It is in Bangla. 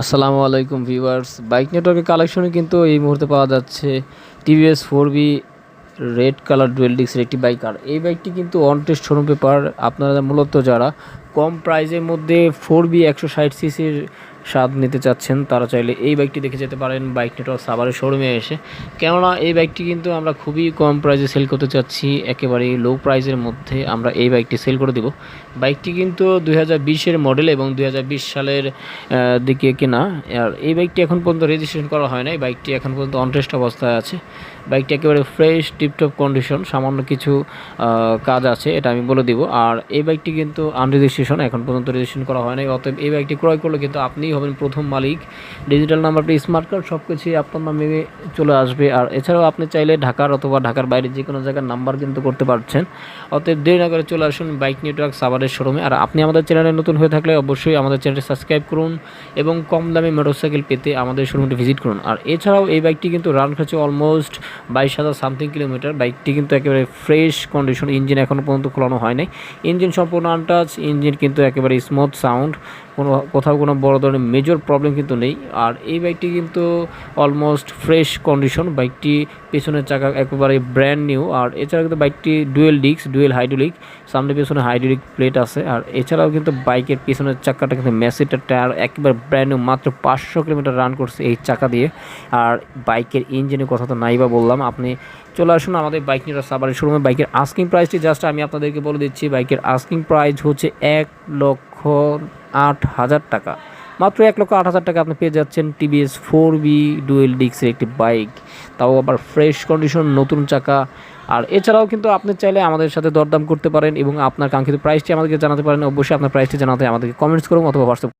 আসসালামু আলাইকুম ভিউয়ার্স। বাইক নেটওয়ার্কের কালেকশনে কিন্তু এই মুহূর্তে পাওয়া যাচ্ছে TVS four V red colour dual একটি বাইক। আর এই বাইকটি কিন্তু অন টেস্ট শোরুম পেপার আপনারা মূলত যারা কম প্রাইজের মধ্যে ফোর বি একশো ষাট সিসির স্বাদ নিতে চাচ্ছেন তারা চাইলে এই বাইকটি দেখে যেতে পারেন বাইক নেটওয়ার্ক সাভারের শোরুমে এসে কেননা এই বাইকটি কিন্তু আমরা খুবই কম প্রাইসে সেল করতে চাচ্ছি একেবারেই লো প্রাইসের মধ্যে আমরা এই বাইকটি সেল করে দেব বাইকটি কিন্তু দুই বিশের মডেল এবং দুই হাজার বিশ সালের দিকে কেনা আর এই বাইকটি এখন পর্যন্ত রেজিস্ট্রেশন করা হয় নাই বাইকটি এখন পর্যন্ত অনটেস্ট অবস্থায় আছে বাইকটি একেবারে ফ্রেশ টিপটপ কন্ডিশন সামান্য কিছু কাজ আছে এটা আমি বলে দিব আর এই বাইকটি কিন্তু আনরেজিস্ট্রেশন এখন পর্যন্ত রেজিস্ট্রেশন করা হয় নাই অতএব এই বাইকটি ক্রয় করলে কিন্তু আপনিই হবেন প্রথম মালিক। ডিজিটাল নাম্বারটি স্মার্ট কার্ড সব কিছুই আপনার নামে চলে আসবে। আর এছাড়াও আপনি চাইলে ঢাকার অথবা ঢাকার বাইরে যে কোনো জায়গার নাম্বার কিন্তু করতে পারছেন। অতএব দেরি না করে চলে আসুন বাইক নেটওয়ার্ক সাভারের শোরুমে আর আপনি আমাদের চ্যানেলে নতুন হয়ে থাকলে অবশ্যই আমাদের চ্যানেলটি সাবস্ক্রাইব করুন এবং কম দামে মোটরসাইকেল পেতে আমাদের শোরুমটি ভিজিট করুন। আর এছাড়াও এই বাইকটি কিন্তু রান করেছে অলমোস্ট বাইশ হাজার সামথিং কিলোমিটার বাইকটি কিন্তু একেবারে ফ্রেশ কন্ডিশন ইঞ্জিন এখনও পর্যন্ত খোলানো হয় নাই ইঞ্জিন সম্পূর্ণ আনটাচ ইঞ্জিন কিন্তু একেবারে স্মুথ সাউন্ড কোনো কোথাও কোনো বড় ধরনের মেজর প্রবলেম কিন্তু নেই। আর এই বাইকটি কিন্তু অলমোস্ট ফ্রেশ কন্ডিশন বাইকটি পেছনের চাকা একেবারে ব্র্যান্ড নিউ আর এছাড়া কিন্তু বাইকটি ডুয়েল ডিস্ক ডুয়েল হাইড্রোলিক সামনে পেছনে হাইড্রোলিক প্লেট আছে। আর এছাড়াও কিন্তু বাইকের পিছনের চাকাটা কিন্তু ম্যাসিটার টায়ার একেবারে ব্র্যান্ড নিউ মাত্র পাঁচশো কিলোমিটার রান করছে এই চাকা দিয়ে। আর বাইকের ইঞ্জিনের কথা তো নাই বা বললাম। আপনি চলে আসুন আমাদের বাইক নিয়ে সাবারের শোরুমে বাইকের আস্কিং প্রাইসটি জাস্ট আমি আপনাদেরকে বলে দিচ্ছি। বাইকের আস্কিং প্রাইস হচ্ছে এক লক্ষ আট হাজার টাকা। মাত্র এক লক্ষ আট হাজার টাকা আপনি পেয়ে যাচ্ছেন টিভিএস ফোর বি ডুয়েল ডিক্সের একটি বাইক তাও আবার ফ্রেশ কন্ডিশন নতুন চাকা। আর এছাড়াও কিন্তু আপনি চাইলে আমাদের সাথে দরদাম করতে পারেন এবং আপনার কাঙ্ক্ষিত প্রাইসটি আমাদেরকে জানাতে পারেন। অবশ্যই আপনার প্রাইসটি জানাতে আমাদেরকে কমেন্টস করুন অথবা হোয়াটসঅ্যাপ